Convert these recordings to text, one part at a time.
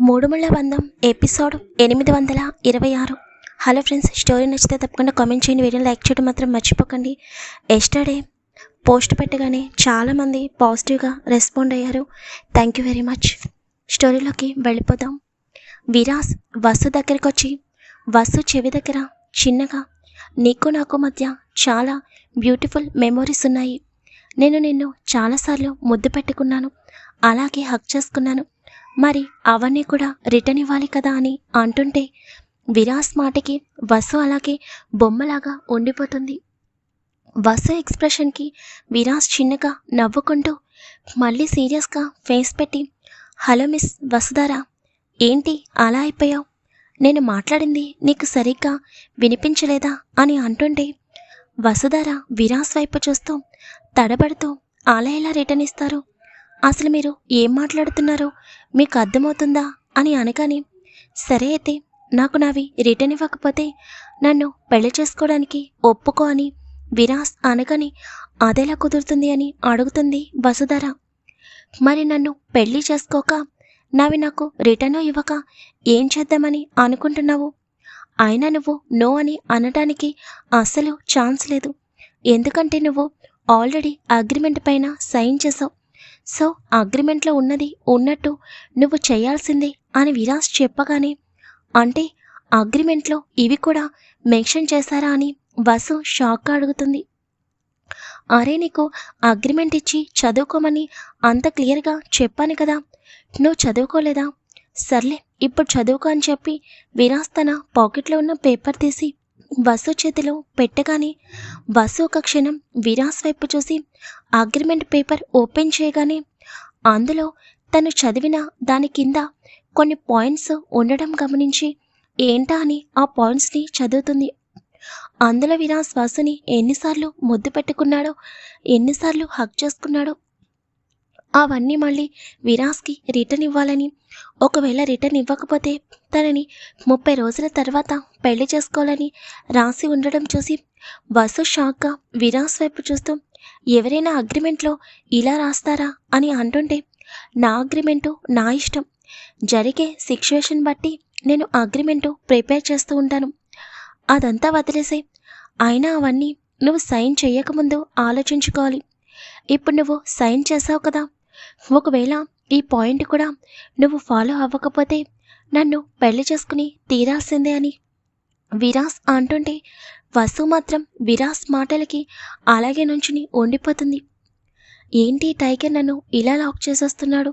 మూడుముళ్ళ బంధం ఎపిసోడ్ ఎనిమిది వందల ఇరవై ఆరు. హలో ఫ్రెండ్స్ స్టోరీ నచ్చితే తప్పకుండా కామెంట్ చేయండి వీడియో లైక్ చేయడం మాత్రం మర్చిపోకండి. ఎస్టర్డే పోస్ట్ పెట్టగానే చాలామంది పాజిటివ్గా రెస్పాండ్ అయ్యారు. థ్యాంక్ యూ వెరీ మచ్ స్టోరీలోకి వెళ్ళిపోదాం. విరాస్ వసు దగ్గరికి వచ్చి వసు చెవి దగ్గర చిన్నగా నీకు నాకు మధ్య చాలా బ్యూటిఫుల్ మెమోరీస్ ఉన్నాయి. నేను నిన్ను చాలాసార్లు ముద్దు పెట్టుకున్నాను. అలాగే హక్ చేసుకున్నాను. మరి అవన్నీ కూడా రిటర్న్ ఇవ్వాలి కదా అని అంటుంటే విరాస్ మాటకి వసు అలాగే బొమ్మలాగా ఉండిపోతుంది. వసు ఎక్స్ప్రెషన్కి విరాస్ చిన్నగా నవ్వుకుంటూ మళ్ళీ సీరియస్గా ఫేస్ పెట్టి హలో మిస్ వసుధారా ఏంటి అలా అయిపోయావు? నేను మాట్లాడింది నీకు సరిగ్గా వినిపించలేదా? అని అంటుంటే వసుధార విరాస్ వైపు చూస్తూ తడబడుతూ అలా ఎలా రిటర్న్ ఇస్తారు? అసలు మీరు ఏం మాట్లాడుతున్నారో? మీకు అర్థమవుతుందా? అని అనగానే సరే అయితే నాకు నావి రిటర్న్ ఇవ్వకపోతే నన్ను పెళ్ళి చేసుకోవడానికి ఒప్పుకో అని విరాస్ అనగానే అదేలా కుదురుతుంది అని అడుగుతుంది వసుధర. మరి నన్ను పెళ్ళి చేసుకోక నావి నాకు రిటర్న్ ఇవ్వక ఏం చేద్దామని అనుకుంటున్నావు? అయినా నువ్వు నో అని అనటానికి అస్సలు ఛాన్స్ లేదు. ఎందుకంటే నువ్వు ఆల్రెడీ అగ్రిమెంట్ పైన సైన్ చేసావు. సో అగ్రిమెంట్లో ఉన్నది ఉన్నట్టు నువ్వు చేయాల్సిందే అని విరాస్ చెప్పగానే అంటే అగ్రిమెంట్లో ఇవి కూడా మెన్షన్ చేశారా అని వసు షాక్గా అడుగుతుంది. అరే నీకు అగ్రిమెంట్ ఇచ్చి చదువుకోమని అంత క్లియర్గా చెప్పాను కదా నువ్వు చదువుకోలేదా? సర్లే ఇప్పుడు చదువుకో అని చెప్పి విరాస్ తన పాకెట్లో ఉన్న పేపర్ తీసి వసు చేతిలో పెట్టగానే వసు ఒక క్షణం విరాస్ వైపు చూసి అగ్రిమెంట్ పేపర్ ఓపెన్ చేయగానే అందులో తను చదివిన దాని కింద కొన్ని పాయింట్స్ ఉండడం గమనించి ఏంటా అని ఆ పాయింట్స్ని చదువుతుంది. అందులో విరాస్ వసుని ఎన్నిసార్లు ముద్దు పెట్టుకున్నాడో ఎన్నిసార్లు హక్ చేసుకున్నాడో అవన్నీ మళ్ళీ విరాస్కి రిటర్న్ ఇవ్వాలని. ఒకవేళ రిటర్న్ ఇవ్వకపోతే తనని ముప్పై రోజుల తర్వాత పెళ్ళి చేసుకోవాలని రాసి ఉండడం చూసి వసు షాక్గా విరాస్ వైపు చూస్తూ ఎవరైనా అగ్రిమెంట్లో ఇలా రాస్తారా అని అంటుంటే నా అగ్రిమెంటు నా ఇష్టం. జరిగే సిచ్యువేషన్ బట్టి నేను అగ్రిమెంటు ప్రిపేర్ చేస్తూ ఉంటాను. అదంతా వదిలేసే అయినా అవన్నీ నువ్వు సైన్ చేయకముందు ఆలోచించుకోవాలి. ఇప్పుడు నువ్వు సైన్ చేసావు కదా ఒకవేళ ఈ పాయింట్ కూడా నువ్వు ఫాలో అవ్వకపోతే నన్ను పెళ్ళి చేసుకుని తీరాల్సిందే అని. విరాస్ అంటుంటే వసు మాత్రం విరాస్ మాటలకి అలాగే నుంచుని ఉండిపోతుంది. ఏంటి టైగర్ నన్ను ఇలా లాక్ చేసేస్తున్నాడు?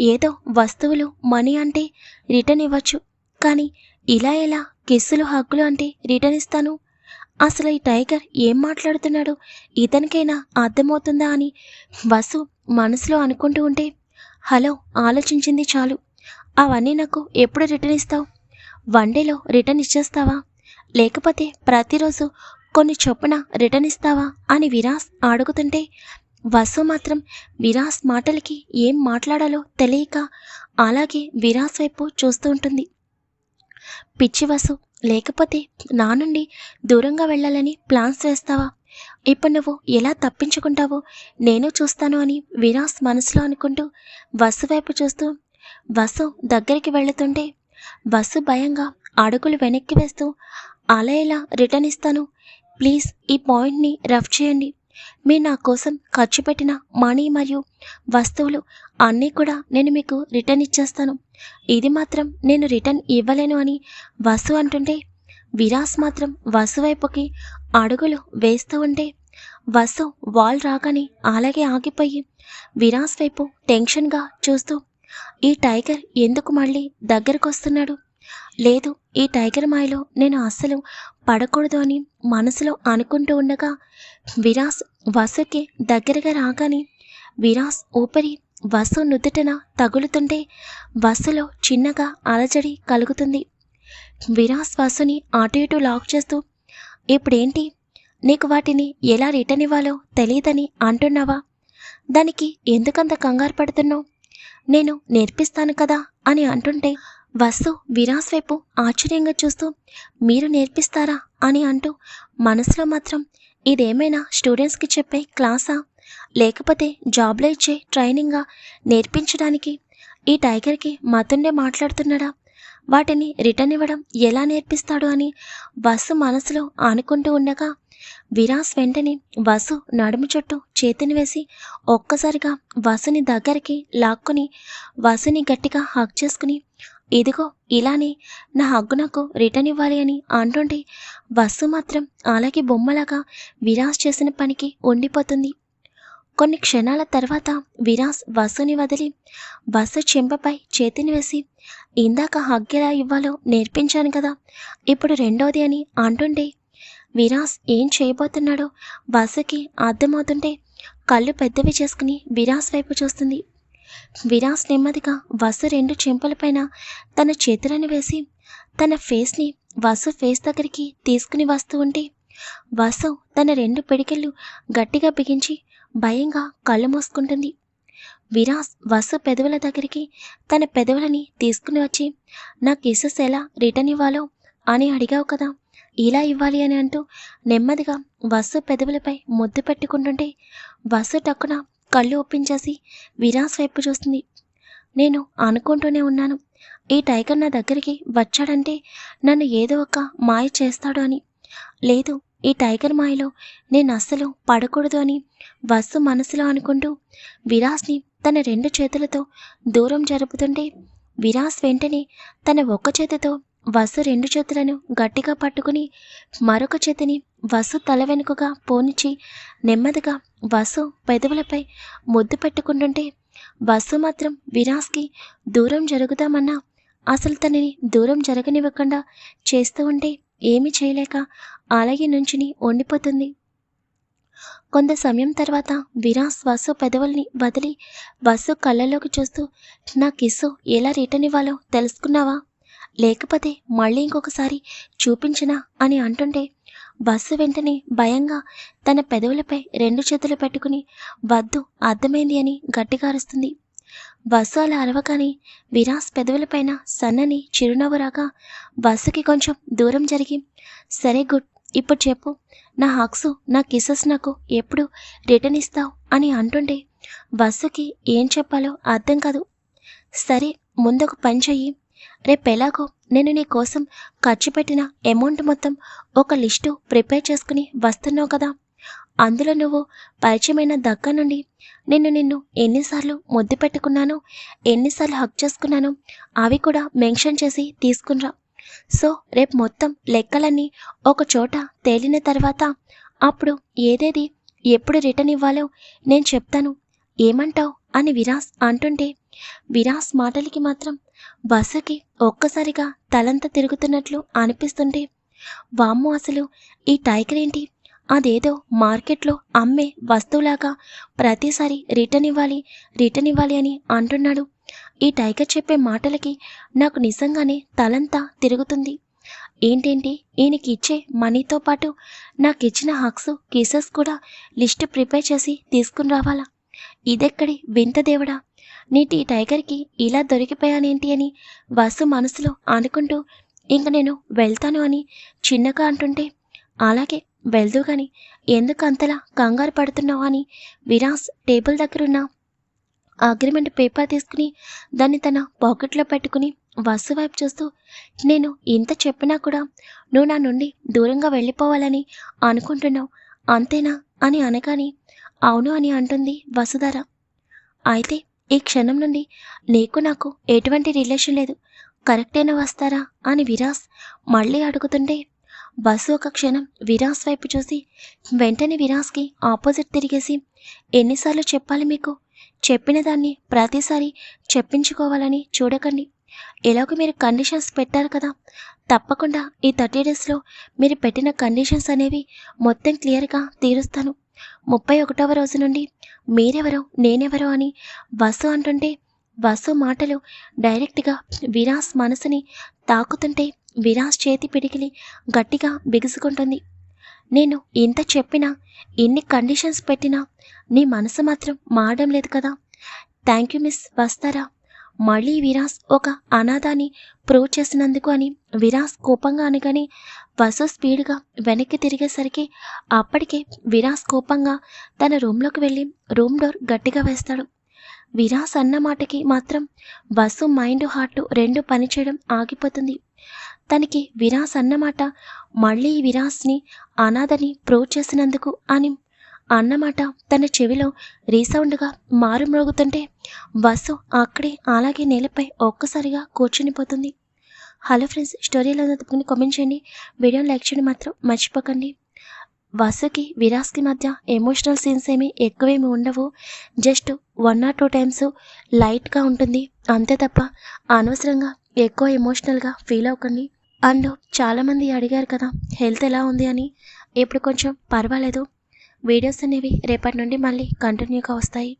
ఏదో వస్తువులు మనీ అంటే రిటర్న్ ఇవ్వచ్చు. కానీ ఇలా ఎలా కిస్సులు హక్కులు అంటే రిటర్న్ ఇస్తాను? అసలు ఈ టైగర్ ఏం మాట్లాడుతున్నాడు? ఇతనికైనా అర్థమవుతుందా అని వసు మనసులో అనుకుంటూ ఉంటే హలో ఆలోచించింది చాలు. అవన్నీ నాకు ఎప్పుడు రిటర్న్ ఇస్తావు? వన్ డేలో రిటర్న్ ఇచ్చేస్తావా? లేకపోతే ప్రతిరోజు కొన్ని చొప్పున రిటర్న్ ఇస్తావా? అని విరాస్ అడుగుతుంటే వసు మాత్రం విరాస్ మాటలకి ఏం మాట్లాడాలో తెలియక అలాగే విరాస్ వైపు చూస్తూ ఉంటుంది. పిచ్చి వసు లేకపోతే నా నుండి దూరంగా వెళ్ళాలని ప్లాన్స్ వేస్తావా? ఇప్పుడు నువ్వు ఎలా తప్పించుకుంటావో నేను చూస్తాను అని విరాస్ మనసులో అనుకుంటూ వసు వైపు చూస్తూ వసు దగ్గరికి వెళుతుంటే వసు భయంగా అడుగులు వెనక్కి వేస్తూ అలా ఎలా రిటర్న్ ఇస్తాను? ప్లీజ్ ఈ పాయింట్ని రఫ్ చేయండి. మీరు నా కోసం ఖర్చు పెట్టిన మనీ మరియు వస్తువులు అన్నీ కూడా నేను మీకు రిటర్న్ ఇచ్చేస్తాను. ఇది మాత్రం నేను రిటర్న్ ఇవ్వలేను అని వసు అంటుంటే విరాస్ మాత్రం వసు వైపుకి అడుగులు వేస్తూ ఉంటే వసు వాల్ రాగానే అలాగే ఆగిపోయి విరాస్ వైపు టెన్షన్గా చూస్తూ ఈ టైగర్ ఎందుకు మళ్ళీ దగ్గరకు వస్తున్నాడు? లేదు ఈ టైగర్ మాయలో నేను అస్సలు పడకూడదు అని మనసులో అనుకుంటూ ఉండగా విరాస్ వసుకి దగ్గరగా రాగానే విరాస్ ఊపిరి వసు నుదుటన తగులుతుంటే వసులో చిన్నగా అలజడి కలుగుతుంది. విరాస్ వసుని అటు ఇటు లాక్ చేస్తూ ఇప్పుడేంటి? నీకు వాటిని ఎలా రిటర్న్ ఇవ్వాలో తెలియదని అంటున్నావా? దానికి ఎందుకంత కంగారు పడుతున్నావు? నేను నేర్పిస్తాను కదా అని అంటుంటే వసు విరాస్ వైపు ఆశ్చర్యంగా చూస్తూ మీరు నేర్పిస్తారా? అని అంటూ మనసులో మాత్రం ఇదేమైనా స్టూడెంట్స్కి చెప్పే క్లాసా? లేకపోతే జాబ్లో ఇచ్చే ట్రైనింగ్గా నేర్పించడానికి ఈ టైగర్కి మతుండే మాట్లాడుతున్నాడా? వాటిని రిటర్న్ ఇవ్వడం ఎలా నేర్పిస్తాడు అని వసు మనసులో ఆనుకుంటూ ఉండగా విరాస్ వెంటనే వసు నడుము చుట్టూ చేతిని వేసి ఒక్కసారిగా వసుని దగ్గరికి లాక్కుని వసుని గట్టిగా హక్ చేసుకుని ఇదిగో ఇలానే నా హగ్గు నాకు రిటర్న్ ఇవ్వాలి అని అంటుంటే వసు మాత్రం అలాగే బొమ్మలాగా విరాస్ చేసిన పనికి ఉండిపోతుంది. కొన్ని క్షణాల తర్వాత విరాస్ వసుని వదిలి వసు చెంపపై చేతిని వేసి ఇందాక హగ్గెలా ఇవ్వాలో నేర్పించాను కదా ఇప్పుడు రెండోది అని అంటుండే విరాస్ ఏం చేయబోతున్నాడో వసుకి అర్థమవుతుంటే కళ్ళు పెద్దవి చేసుకుని విరాస్ వైపు చూస్తుంది. విరాస్ నెమ్మదిగా వసు రెండు చెంపలపైన తన చేతులను వేసి తన ఫేస్ని వసు ఫేస్ దగ్గరికి తీసుకుని వస్తూ ఉంటే వసు తన రెండు పిడికెళ్ళు గట్టిగా బిగించి భయంగా కళ్ళు మూసుకుంటుంది. విరాస్ వసు పెదవుల దగ్గరికి తన పెదవులని తీసుకుని వచ్చి నా కిసెస్ ఎలా రిటర్న్ ఇవ్వాలో అని అడిగావు కదా ఇలా ఇవ్వాలి అని అంటూ నెమ్మదిగా వసు పెదవులపై ముద్దు పెట్టుకుంటుంటే వసు టక్కున కళ్ళు ఒప్పించేసి విరాస్ వైపు చూస్తుంది. నేను అనుకుంటూనే ఉన్నాను. ఈ టైగర్ నా దగ్గరికి వచ్చాడంటే నన్ను ఏదో ఒక మాయ చేస్తాడు అని. లేదు ఈ టైగర్ మాయలో నేను అస్సలు పడకూడదు అని వస్సు మనసులో అనుకుంటూ విరాస్ని తన రెండు చేతులతో దూరం జరుపుతుంటే విరాస్ వెంటనే తన ఒక్క చేతితో వసు రెండు చేతులను గట్టిగా పట్టుకుని మరొక చేతిని వసు తల వెనుకగా పోనిచ్చి నెమ్మదిగా వసు పెదవులపై ముద్దు పెట్టుకుంటుంటే వసు మాత్రం విరాస్కి దూరం జరుగుదామన్నా అసలు తనని దూరం జరగనివ్వకుండా చేస్తూ ఉంటే ఏమీ చేయలేక అలాగే నుంచుని ఉండిపోతుంది. కొంత సమయం తర్వాత విరాస్ వసు పెదవుల్ని వదిలి వసు కళ్ళలోకి చూస్తూ నా కిస్సు ఎలా రిటర్న్ ఇవ్వాలో తెలుసుకున్నావా? లేకపోతే మళ్ళీ ఇంకొకసారి చూపించనా అని అంటుంటే బస్సు వెంటనే భయంగా తన పెదవులపై రెండు చేతులు పెట్టుకుని వద్దు అర్థమైంది అని గట్టిగా అరుస్తుంది. బస్సు అలా అరవగానే విరాస్ పెదవులపైన సన్నని చిరునవ్వు రాగా బస్సుకి కొంచెం దూరం జరిగి సరే గుడ్ ఇప్పుడు చెప్పు నా హక్సు నా కిసెస్ నాకు ఎప్పుడు రిటర్న్ ఇస్తావు అని అంటుంటే బస్సుకి ఏం చెప్పాలో అర్థం కాదు. సరే ముందొక పని చెయ్యి. రేపు ఎలాగో నేను నీ కోసం ఖర్చు పెట్టిన అమౌంట్ మొత్తం ఒక లిస్టు ప్రిపేర్ చేసుకుని వస్తున్నావు కదా. అందులో నువ్వు పరిచయమైన దగ్గర నుండి నేను నిన్ను ఎన్నిసార్లు ముద్దు పెట్టుకున్నానో ఎన్నిసార్లు హక్ చేసుకున్నానో అవి కూడా మెన్షన్ చేసి తీసుకునిరా సో రేపు మొత్తం లెక్కలన్నీ ఒక చోట తేలిన తర్వాత అప్పుడు ఏదేది ఎప్పుడు రిటర్న్ ఇవ్వాలో నేను చెప్తాను. ఏమంటావు? అని విరాస్ అంటుంటే విరాస్ మాటలకి మాత్రం బస్సుకి ఒక్కసారిగా తలంతా తిరుగుతున్నట్లు అనిపిస్తుంటే వామ్మో అసలు ఈ టైగర్ ఏంటి? అదేదో మార్కెట్లో అమ్మే వస్తువులాగా ప్రతిసారి రిటర్న్ ఇవ్వాలి రిటర్న్ ఇవ్వాలి అని అంటున్నాడు. ఈ టైగర్ చెప్పే మాటలకి నాకు నిజంగానే తలంతా తిరుగుతుంది. ఏంటేంటి? ఈయనకి ఇచ్చే మనీతో పాటు నాకు ఇచ్చిన హక్స్ కీసెస్ కూడా లిస్ట్ ప్రిపేర్ చేసి తీసుకుని రావాలా? ఇదెక్కడి వింత దేవుడా? నీటి టైగర్కి ఇలా దొరికిపోయానేంటి అని వసు మనసులో అనుకుంటూ ఇంక నేను వెళ్తాను అని చిన్నగా అంటుంటే అలాగే వెళ్దు గాని ఎందుకు అంతలా కంగారు పడుతున్నావు అని విరాస్ టేబుల్ దగ్గరున్న అగ్రిమెంట్ పేపర్ తీసుకుని దాన్ని తన పాకెట్లో పెట్టుకుని వసు వైపు చూస్తూ నేను ఇంత చెప్పినా కూడా నువ్వు నా నుండి దూరంగా వెళ్ళిపోవాలని అనుకుంటున్నావు. అంతేనా? అని అనగాని అవును అని అంటుంది వసుధార. అయితే ఈ క్షణం నుండి నీకు నాకు ఎటువంటి రిలేషన్ లేదు. కరెక్టేనా వస్తారా? అని విరాస్ మళ్ళీ అడుగుతుంటే బస్సు ఒక క్షణం విరాస్ వైపు చూసి వెంటనే విరాస్కి ఆపోజిట్ తిరిగేసి ఎన్నిసార్లు చెప్పాలి మీకు? చెప్పిన దాన్ని ప్రతిసారి చెప్పించుకోవాలని చూడకండి. ఎలాగో మీరు కండిషన్స్ పెట్టారు కదా. తప్పకుండా ఈ థర్టీ డేస్లో మీరు పెట్టిన కండిషన్స్ అనేవి మొత్తం క్లియర్గా తీరుస్తాను. ముప్పై ఒకటవ రోజు నుండి మీరెవరో నేనెవరో అని బస్సు అంటుంటే బస్సు మాటలు డైరెక్ట్గా విరాస్ మనసుని తాకుతుంటే విరాస్ చేతి పిడికిలి గట్టిగా బిగుసుకుంటుంది. నేను ఇంత చెప్పినా ఎన్ని కండిషన్స్ పెట్టినా నీ మనసు మాత్రం మారడం లేదు కదా. థ్యాంక్ యూ మిస్ వస్తారా? మళ్ళీ విరాస్ ఒక అనాథాన్ని ప్రూవ్ చేసినందుకు అని విరాస్ కోపంగా అనగానే వసు స్పీడ్గా వెనక్కి తిరిగేసరికి అప్పటికే విరాస్ కోపంగా తన రూమ్లోకి వెళ్ళి రూమ్ డోర్ గట్టిగా వేస్తాడు. విరాస్ అన్న మాటకి మాత్రం వసు మైండ్ హార్ట్ రెండు పనిచేయడం ఆగిపోతుంది. తనకి విరాస్ అన్నమాట. మళ్ళీ ఈ విరాస్ని అనాథని ప్రూవ్ చేసినందుకు అని. అన్నమాట తన చెవిలో రీసౌండ్గా మారుమ్రోగుతుంటే బస్సు వసు అక్కడే అలాగే నేలపై ఒక్కసారిగా కూర్చునిపోతుంది. హలో ఫ్రెండ్స్ స్టోరీలో తప్పుకుని కామెంట్ చేయండి. వీడియోని లైక్ చేయడం మాత్రం మర్చిపోకండి. వసుకి విరాస్కి మధ్య ఎమోషనల్ సీన్స్ ఏమీ ఎక్కువేమి ఉండవు. Just one or two times లైట్గా ఉంటుంది. అంతే తప్ప అనవసరంగా ఎక్కువ ఎమోషనల్గా ఫీల్ అవ్వకండి. అండ్ చాలామంది అడిగారు కదా హెల్త్ ఎలా ఉంది అని. ఇప్పుడు కొంచెం పర్వాలేదు. వీడియోస్ అనేవి రేపటి నుండి మళ్ళీ కంటిన్యూగా వస్తాయి.